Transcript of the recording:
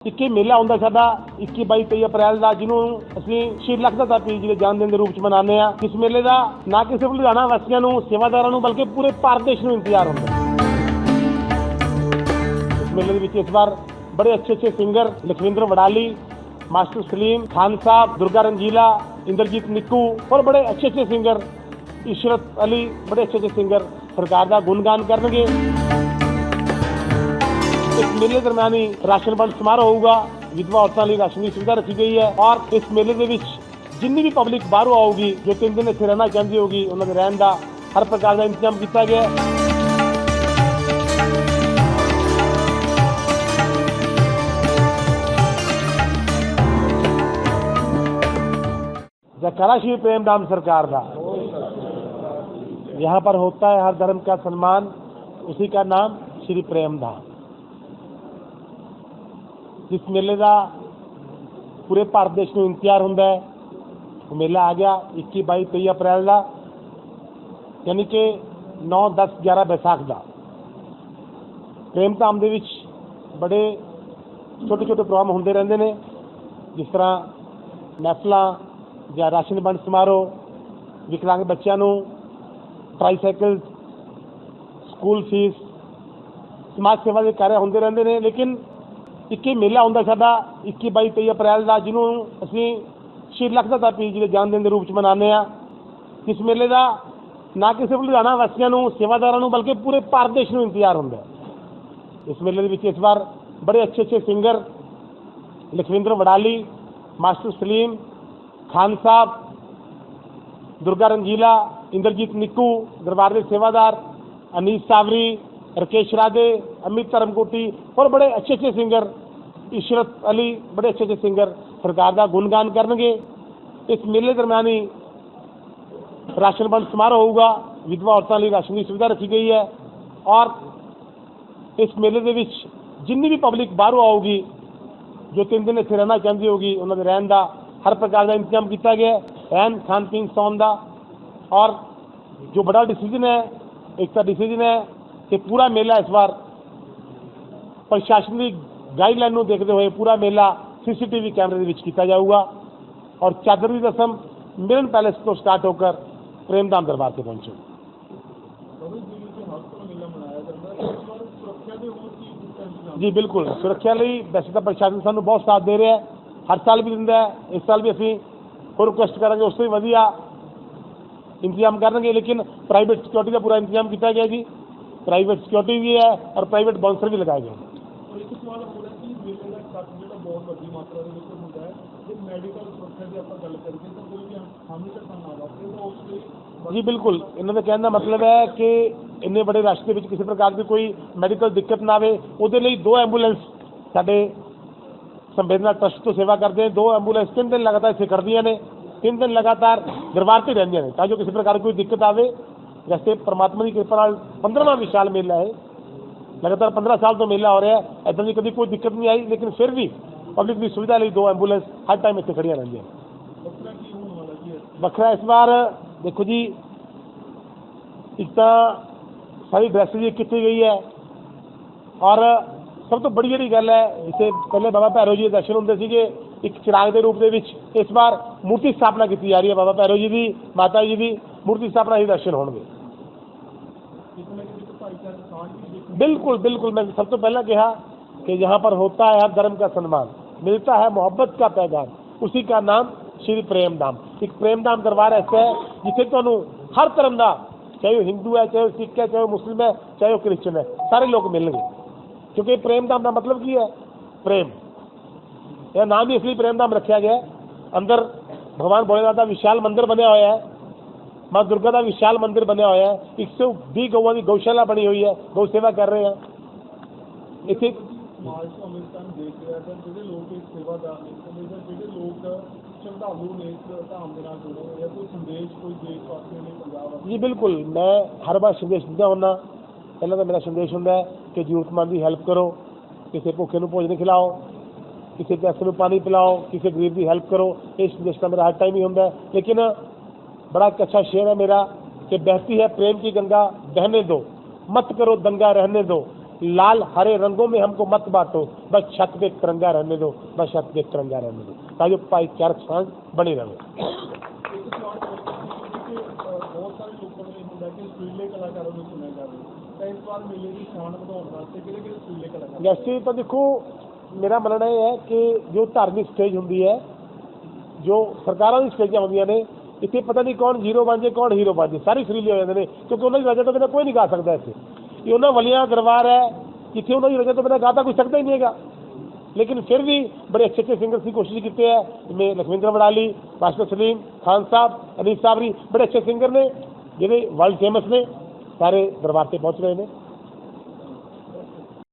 ਇੱਕੀ ਮੇਲਾ ਹੁੰਦਾ ਸਾਡਾ 21 22 23 ਅਪ੍ਰੈਲ ਦਾ, ਜਿਹਨੂੰ ਅਸੀਂ ਸ਼੍ਰੀ ਲਖਦਾ ਪੀਰ ਜੀ ਦੇ ਜਨਮ ਦਿਨ ਦੇ ਰੂਪ ਚ ਮਨਾਉਂਦੇ ਆ ਇਸ ਮੇਲੇ ਦਾ ਨਾ ਕਿ ਸਿਰਫ ਲੁਧਿਆਣਾ ਵਾਸੀਆਂ ਨੂੰ, ਸੇਵਾਦਾਰਾਂ ਨੂੰ, ਬਲਕਿ ਪੂਰੇ ਭਾਰਤ ਦੇਸ਼ ਨੂੰ ਇੰਤਜ਼ਾਰ ਹੁੰਦਾ ਇਸ ਮੇਲੇ ਦੇ ਵਿੱਚ ਇਸ ਵਾਰ ਬੜੇ ਅੱਛੇ ਅੱਛੇ ਸਿੰਗਰ ਲਖਵਿੰਦਰ ਵਡਾਲੀ, ਮਾਸਟਰ ਸਲੀਮ, ਖਾਨ ਸਾਹਿਬ, ਦੁਰਗਾ ਰੰਜੀਲਾ, ਇੰਦਰਜੀਤ ਨਿੱਕੂ ਔਰ ਬੜੇ ਅੱਛੇ ਅੱਛੇ ਸਿੰਗਰ ਇਸ਼ਰਤ ਅਲੀ, ਬੜੇ ਅੱਛੇ ਅੱਛੇ ਸਿੰਗਰ ਸਰਕਾਰ ਦਾ ਗੁਣਗਾਨ ਕਰਨਗੇ। इस मेले दरम्यान राशन बंद समारोह होगा। विधवा औरतों लिए राशन की सुविधा रखी गई है और इस मेले के जिन्नी भी पब्लिक बाहरों आऊगी जो तीन दिन इतने रहना चाहती होगी, उन्होंने रहन का हर प्रकार का इंतज़ाम किया गया जयकारा श्री प्रेम राम सरकार का। यहाँ पर होता है हर धर्म का सम्मान, उसी का नाम श्री प्रेम धाम। ਜਿਸ ਮੇਲੇ ਦਾ ਪੂਰੇ ਭਾਰਤ ਦੇਸ਼ ਨੂੰ ਇੰਤਜ਼ਾਰ ਹੁੰਦਾ ਹੈ, ਉਹ ਮੇਲਾ ਆ ਗਿਆ 21 22 23 ਅਪ੍ਰੈਲ ਦਾ, ਯਾਨੀ ਕਿ 9 10 11 ਬੈਸਾਖ ਦਾ। ਪ੍ਰੇਮ ਧਾਮ ਦੇ ਵਿੱਚ ਬੜੇ ਛੋਟੇ ਛੋਟੇ ਪ੍ਰੋਗਰਾਮ ਹੁੰਦੇ ਰਹਿੰਦੇ ਨੇ, ਜਿਸ ਤਰ੍ਹਾਂ ਮਹਿਫਲਾਂ ਜਾਂ ਰਾਸ਼ਨ ਵੰਡ ਸਮਾਰੋਹ, ਵਿਕਲਾਂਗ ਬੱਚਿਆਂ ਨੂੰ ਟ੍ਰਾਈਸਾਈਕਲ ਸਕੂਲ ਫੀਸ ਸਮਾਜ ਸੇਵਾ ਦੇ ਕਾਰਜ ਹੁੰਦੇ ਰਹਿੰਦੇ ਨੇ, ਲੇਕਿਨ ਇੱਕ ਹੀ ਮੇਲਾ ਹੁੰਦਾ ਸਾਡਾ 21 22 23 ਅਪ੍ਰੈਲ ਦਾ, ਜਿਹਨੂੰ ਅਸੀਂ ਸ਼੍ਰੀ ਲਖਦਾ ਪੀਰ ਜੀ ਦੇ ਜਨਮ ਦਿਨ ਦੇ ਰੂਪ ਚ ਮਨਾਉਂਦੇ ਆ ਇਸ ਮੇਲੇ ਦਾ ਨਾ ਕਿ ਸਿਰਫ ਲੁਧਿਆਣਾ ਵਾਸੀਆਂ ਨੂੰ, ਸੇਵਾਦਾਰਾਂ ਨੂੰ, ਬਲਕਿ ਪੂਰੇ ਭਾਰਤ ਦੇਸ਼ ਨੂੰ ਇੰਤਜ਼ਾਰ ਹੁੰਦਾ ਇਸ ਮੇਲੇ ਦੇ ਵਿੱਚ ਇਸ ਵਾਰ ਬੜੇ ਅੱਛੇ ਅੱਛੇ ਸਿੰਗਰ ਲਖਵਿੰਦਰ ਵਡਾਲੀ, ਮਾਸਟਰ ਸਲੀਮ, ਖਾਨ ਸਾਹਿਬ, ਦੁਰਗਾ ਰੰਗੀਲਾ ਇੰਦਰਜੀਤ ਨਿੱਕੂ, ਦਰਬਾਰ ਦੇ ਸੇਵਾਦਾਰ, ਅਨੀਸ ਸਾਵਰੀ ਰਕੇਸ਼ ਰਾਧੇ ਅਮਿਤ ਧਰਮਕੋਟੀ ਔਰ ਬੜੇ ਅੱਛੇ ਅੱਛੇ ਸਿੰਗਰ ਇਸ਼ਰਤ ਅਲੀ ਬੜੇ ਅੱਛੇ ਅੱਛੇ ਸਿੰਗਰ ਸਰਕਾਰ ਦਾ ਗੁਣਗਾਨ ਕਰਨਗੇ ਇਸ ਮੇਲੇ ਦਰਮਿਆਨ ਹੀ ਰਾਸ਼ਨ ਵੰਡ ਸਮਾਰੋਹ ਹੋਊਗਾ ਵਿਧਵਾ ਔਰਤਾਂ ਲਈ ਰਾਸ਼ਨ ਦੀ ਸੁਵਿਧਾ ਰੱਖੀ ਗਈ ਹੈ ਔਰ ਇਸ ਮੇਲੇ ਦੇ ਵਿੱਚ ਜਿੰਨੀ ਵੀ ਪਬਲਿਕ ਬਾਹਰੋਂ ਆਊਗੀ ਜੋ ਤਿੰਨ ਦਿਨ ਇੱਥੇ ਰਹਿਣਾ ਚਾਹੁੰਦੀ ਹੋਗੀ ਉਹਨਾਂ ਦੇ ਰਹਿਣ ਦਾ ਹਰ ਪ੍ਰਕਾਰ ਦਾ ਇੰਤਜ਼ਾਮ ਕੀਤਾ ਗਿਆ ਹੈ ਰਹਿਣ ਖਾਣ ਪੀਣ ਸੌਣ ਦਾ ਔਰ ਜੋ ਬੜਾ ਡਿਸੀਜਨ ਹੈ ਇੱਕ ਤਾਂ ਡਿਸੀਜਨ ਹੈ ਤੇ ਪੂਰਾ ਮੇਲਾ ਇਸ ਵਾਰ ਪ੍ਰਸ਼ਾਸਨ ਦੀ ਗਾਈਡਲਾਈਨ ਨੂੰ ਦੇਖਦੇ ਹੋਏ ਪੂਰਾ ਮੇਲਾ ਸੀਸੀਟੀਵੀ ਕੈਮਰੇ ਦੇ ਵਿੱਚ ਕੀਤਾ ਜਾਊਗਾ ਔਰ ਚਾਦਰ ਦੀ ਰਸਮ ਮਿਲਨ ਪੈਲੇਸ ਤੋਂ ਸਟਾਰਟ ਹੋ ਕੇ ਪ੍ਰੇਮਧਾਮ ਦਰਬਾਰ ਤੇ ਪਹੁੰਚੇਗੀ। ਜੀ, ਬਿਲਕੁਲ। ਸੁਰੱਖਿਆ ਲਈ ਵੈਸੇ ਤਾਂ ਪ੍ਰਸ਼ਾਸਨ ਸਾਨੂੰ ਬਹੁਤ ਸਾਥ ਦੇ ਰਿਹਾ ਹਰ ਸਾਲ ਵੀ ਦਿੰਦਾ ਇਸ ਸਾਲ ਵੀ ਅਸੀਂ ਹੋਰ ਰਿਕੁਐਸਟ ਕਰਾਂਗੇ, ਉਸ ਤੋਂ ਵੀ ਵਧੀਆ ਇੰਤਜ਼ਾਮ ਕਰਨਗੇ, ਲੇਕਿਨ ਪ੍ਰਾਈਵੇਟ ਸਿਕਿਉਰਿਟੀ ਦਾ ਪੂਰਾ ਇੰਤਜ਼ਾਮ ਕੀਤਾ ਗਿਆ ਜੀ। ਪ੍ਰਾਈਵੇਟ ਸਿਕਿਉਰਿਟੀ ਵੀ ਹੈ ਔਰ ਪ੍ਰਾਈਵੇਟ ਬਾਉਂਸਰ ਵੀ ਲਗਾਏ ਗਏ ਨੇ। ਇੱਕ ਸਵਾਲ ਹੋਰ ਹੈ ਕਿ ਮੇਲੇ ਦਾ ਖਰਚ ਜਿਹੜਾ ਬਹੁਤ ਵੱਡੀ ਮਾਤਰਾ ਦੇ ਵਿੱਚ ਹੁੰਦਾ ਹੈ ਜੇ ਮੈਡੀਕਲ ਸੁਰੱਖਿਆ ਦੀ ਆਪਾਂ ਗੱਲ ਕਰੀਏ ਤਾਂ ਕੋਈ ਵੀ ਹਾਨੀ ਘਟਨਾ ਨਾ ਵਾਪਰੇ ਤਾਂ ਉਸ ਲਈ ਜੀ ਬਿਲਕੁਲ। ਇਹਨਾਂ ਦਾ ਕਹਿਣ ਦਾ ਮਤਲਬ ਹੈ ਕਿ ਇੰਨੇ ਬੜੇ ਰਸ਼ ਦੇ ਵਿੱਚ ਕਿਸੇ ਪ੍ਰਕਾਰ ਦੀ ਕੋਈ ਮੈਡੀਕਲ ਦਿੱਕਤ ਨਾ ਆਵੇ। ਉਹਦੇ ਲਈ ਦੋ ਐਂਬੂਲੈਂਸ ਸਾਡੇ ਸੰਵੇਦਨਾ ਟਰਸਟ ਤੋਂ ਸੇਵਾ ਕਰਦੇ ਨੇ। ਦੋ ਐਂਬੂਲੈਂਸ ਤਿੰਨ ਦਿਨ ਲਗਾਤਾਰ ਇੱਥੇ ਕਰਦੀਆਂ ਨੇ। ਤਿੰਨ ਦਿਨ ਲਗਾਤਾਰ ਦਰਬਾਰ ਤੇ ਰਹਿੰਦੀਆਂ ਨੇ ਤਾਂ ਜੋ ਕਿਸੇ ਪ੍ਰਕਾਰ ਕੋਈ ਦਿੱਕਤ ਆਵੇ। ਵੈਸੇ ਪਰਮਾਤਮਾ ਦੀ ਕਿਰਪਾ ਨਾਲ 15ਵਾਂ ਵਿਸ਼ਾਲ ਮੇਲਾ ਹੈ ਲਗਾਤਾਰ 15 ਸਾਲ ਤੋਂ ਮੇਲਾ ਹੋ ਰਿਹਾ ਹੈ ਇੱਦਾਂ ਦੀ ਕਦੀ ਕੋਈ ਦਿੱਕਤ ਨਹੀਂ ਆਈ ਲੇਕਿਨ ਫਿਰ ਵੀ ਪਬਲਿਕ ਦੀ ਸੁਵਿਧਾ ਲਈ ਦੋ ਐਂਬੂਲੈਂਸ ਹਰ ਟਾਈਮ ਇੱਥੇ ਖੜੀਆਂ ਰਹਿੰਦੀਆਂ ਵੱਖਰਾ ਇਸ ਵਾਰ ਦੇਖੋ ਜੀ ਇੱਕ ਤਾਂ ਸਾਰੀ ਡਰੈਸ ਜੀ ਕੀਤੀ ਗਈ ਹੈ ਔਰ ਸਭ ਤੋਂ ਬੜੀ ਜਿਹੜੀ ਗੱਲ ਹੈ ਜਿੱਥੇ ਪਹਿਲੇ ਬਾਬਾ ਭੈਰੋ ਜੀ ਦੇ ਦਰਸ਼ਨ ਹੁੰਦੇ ਸੀਗੇ ਇੱਕ ਚਿਰਾਗ ਦੇ ਰੂਪ ਦੇ ਵਿੱਚ ਇਸ ਵਾਰ ਮੂਰਤੀ ਸਥਾਪਨਾ ਕੀਤੀ ਜਾ ਰਹੀ ਹੈ ਬਾਬਾ ਭੈਰੋ ਜੀ ਦੀ ਮਾਤਾ ਜੀ ਦੀ ਮੂਰਤੀ ਸਥਾਪਨਾ ਹੀ ਦਰਸ਼ਨ ਹੋਣਗੇ ਕਿਤੇ ਨਾ ਕਿਤੇ ਭਾਈਚਾਰੇ ਸਾਂਝ ਵੀ ਦੇਖਣ बिल्कुल बिल्कुल मैं सब तो पहले कहा कि यहाँ पर होता है हर धर्म का सम्मान मिलता है मोहब्बत का पैगाम उसी का नाम श्री प्रेम धाम एक प्रेम धाम दरबार ऐसा है जिसे ਤੁਹਾਨੂੰ ਹਰ ਧਰਮ ਦਾ ਚਾਹੇ ਉਹ ਹਿੰਦੂ ਹੈ ਚਾਹੇ ਉਹ ਸਿੱਖ ਹੈ ਚਾਹੇ ਉਹ ਮੁਸਲਿਮ ਹੈ ਚਾਹੇ ਉਹ ਕ੍ਰਿਸਚਨ ਹੈ ਸਾਰੇ ਲੋਕ ਮਿਲਣਗੇ ਕਿਉਂਕਿ ਪ੍ਰੇਮ धाम ਦਾ ਮਤਲਬ ਕੀ ਹੈ ਪ੍ਰੇਮ ਇਹ ਨਾਮ ਹੀ ਇਸ ਲਈ ਪ੍ਰੇਮ धाम ਰੱਖਿਆ ਗਿਆ ਹੈ ਅੰਦਰ ਭਗਵਾਨ ਭੋਲੇਨਾਥ ਦਾ ਵਿਸ਼ਾਲ ਮੰਦਿਰ ਬਣਿਆ ਹੋਇਆ ਹੈ ਮਾਂ ਦੁਰਗਾ ਦਾ ਵਿਸ਼ਾਲ ਮੰਦਿਰ ਬਣਿਆ ਹੋਇਆ ਹੈ 120 ਗਊਆਂ ਦੀ ਗਊਸ਼ਾਲਾ ਬਣੀ ਹੋਈ ਹੈ ਗਊ ਸੇਵਾ ਕਰ ਰਹੇ ਹਾਂ ਇੱਥੇ ਸਮਾਜ ਤੋਂ ਦੇਖ ਰਿਹਾ ਤਾਂ ਜਿਹੜੇ ਲੋਕ ਇਸ ਸੇਵਾਦਾਰ ਨੇ ਜਿਹੜੇ ਲੋਕ ਸ਼ਰਧਾਲੂ ਨੇ ਧਾਮ ਦੇ ਨਾਲ ਜੁੜੇ ਹੋਏ ਆ ਕੋਈ ਸੰਦੇਸ਼ ਕੋਈ ਦੇਸ਼ ਵਾਸੀਆਂ ਲਈ ਪੰਜਾਬ ਜੀ ਬਿਲਕੁਲ ਮੈਂ ਹਰ ਵਾਰ ਸੰਦੇਸ਼ ਦਿੰਦਾ ਹੁੰਦਾ ਪਹਿਲਾਂ ਤਾਂ ਮੇਰਾ ਸੰਦੇਸ਼ ਹੁੰਦਾ ਹੈ ਕਿ ਜ਼ਰੂਰਤਮੰਦ ਦੀ ਹੈਲਪ ਕਰੋ ਕਿਸੇ ਭੁੱਖੇ ਨੂੰ ਭੋਜਨ ਖਿਲਾਓ ਕਿਸੇ ਪਿਆਸੇ ਨੂੰ ਪਾਣੀ ਪਿਲਾਓ ਕਿਸੇ ਗਰੀਬ ਦੀ ਹੈਲਪ ਕਰੋ ਇਹ ਸੰਦੇਸ਼ ਤਾਂ ਮੇਰਾ ਹਰ ਟਾਈਮ ਹੀ ਹੁੰਦਾ ਲੇਕਿਨ बड़ा एक अच्छा शेर है मेरा कि बहती है प्रेम की गंगा बहने दो मत करो दंगा रहने दो लाल हरे रंगों में हमको मत बांटो बस छत पे तिरंगा रहने दो बस छत पे तिरंगा रहने दो ताकि भाईचारक साझ बनी रहे ਇੱਕ ਸਵਾਲ ਹੋਰ ਕਿ ਅਹ, ਬਹੁਤ ਸਾਰੇ ਲੋਕਾਂ ਨੂੰ ਇਹ ਹੁੰਦਾ ਕਿ ਸੁਰੀਲੇ ਕਲਾਕਾਰਾਂ ਨੂੰ ਸੁਣਿਆ ਜਾਵੇ ਤਾਂ ਇਸ ਵਾਰ ਮੇਲੇ ਦੀ ਸ਼ਾਨ ਵਧਾਉਣ ਵਾਸਤੇ ਕਿਹੜੇ ਕਿਹੜੇ ਸੁਰੀਲੇ ਕਲਾਕਾਰ ਵੈਸੇ ਤਾਂ ਦੇਖੋ ਮੇਰਾ ਮੰਨਣਾ ਇਹ ਹੈ ਕਿ ਜੋ ਧਾਰਮਿਕ ਸਟੇਜ ਹੁੰਦੀ ਹੈ ਜੋ ਸਰਕਾਰਾਂ ਦੀ ਸਟੇਜਾਂ ਹੁੰਦੀਆਂ ਨੇ ਇੱਥੇ ਪਤਾ ਨਹੀਂ ਕੌਣ ਜ਼ੀਰੋ ਬਣ ਜੇ, ਕੌਣ ਹੀਰੋ ਬਣ ਜੇ, ਸਾਰੇ ਫਰੀਲੀ ਹੋ ਜਾਂਦੇ ਨੇ, ਕਿਉਂਕਿ ਉਹਨਾਂ ਦੀ ਰਜਾ ਤੋਂ ਬਿਨਾਂ ਕੋਈ ਨਹੀਂ ਗਾ ਸਕਦਾ ਇੱਥੇ। ਇਹ ਉਹਨਾਂ ਵਲੀਆਂ ਦਰਬਾਰ ਹੈ ਕਿੱਥੇ ਉਹਨਾਂ ਦੀ ਰਜਾ ਤੋਂ ਬਿਨਾਂ ਗਾਤਾ ਕੋਈ ਸਕਦਾ ਹੀ ਨਹੀਂ ਹੈਗਾ। ਲੇਕਿਨ ਫਿਰ ਵੀ ਬੜੇ ਅੱਛੇ ਅੱਛੇ ਸਿੰਗਰ ਦੀ ਕੋਸ਼ਿਸ਼ ਕੀਤੀ ਹੈ, ਜਿਵੇਂ ਲਖਵਿੰਦਰ ਵੜਾਲੀ ਮਾਸਟਰ ਸਲੀਮ, ਖਾਨ ਸਾਹਿਬ, ਅਨੀਸ ਸਾਹਿਬ ਜੀ ਬੜੇ ਅੱਛੇ ਸਿੰਗਰ ਨੇ, ਜਿਹੜੇ ਵਰਲਡ ਫੇਮਸ ਨੇ, ਸਾਰੇ ਦਰਬਾਰ ਤੇ ਪਹੁੰਚ ਰਹੇ ਨੇ।